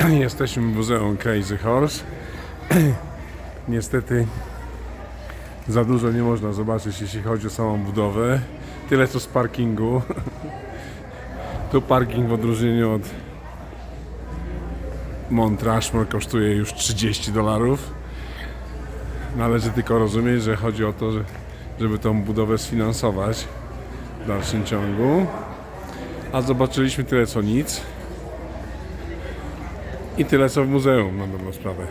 Jesteśmy w Muzeum Crazy Horse. Niestety za dużo nie można zobaczyć, jeśli chodzi o samą budowę. Tyle co z parkingu. Tu parking w odróżnieniu od Mount Rushmore kosztuje już 30 dolarów. Należy tylko rozumieć, że chodzi o to, że, żeby tą budowę sfinansować w dalszym ciągu. A zobaczyliśmy tyle co nic. I tyle co w muzeum na dobrą sprawę.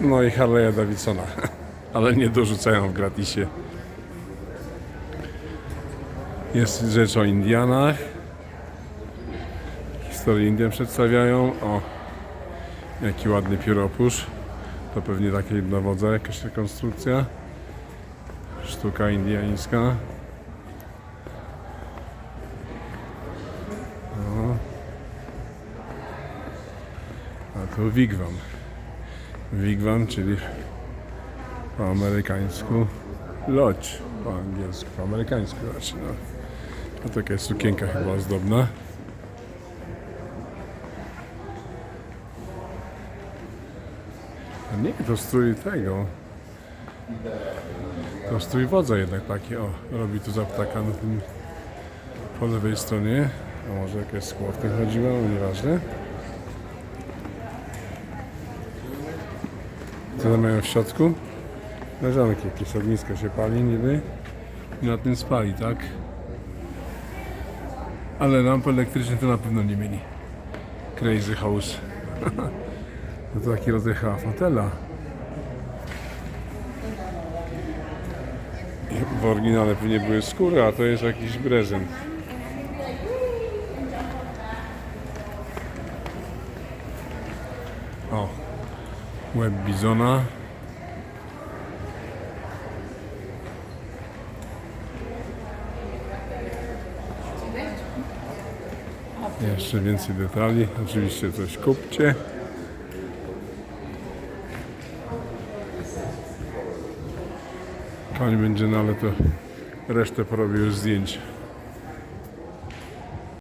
No i Harley'a Davidsona. Ale nie dorzucają w gratisie. Jest rzecz o Indianach. Historię Indian przedstawiają. O, jaki ładny pióropusz. To pewnie takie dowodza jakaś rekonstrukcja. Sztuka indiańska. Tu wigwam. Wigwam, czyli po amerykańsku lodź. Po angielsku, po amerykańsku raczej. No. To taka sukienka chyba ozdobna. A nie, to strój tego. To strój wodza jednak taki, o, robi tu za ptaka na tym po lewej stronie. A może w tym chodziło, no nieważne. Co mają w środku? Leżanki, jakieś ognisko się pali niby. I na tym spali, tak? Ale lamp elektryczne to na pewno nie mieli. Crazy House. No to taki rodzaj. I W oryginale pewnie były skóry, a to jest jakiś prezent. O, łeb bizona. Jeszcze więcej detali. Oczywiście coś kupcie. Koń będzie, ale to resztę porobił już zdjęć.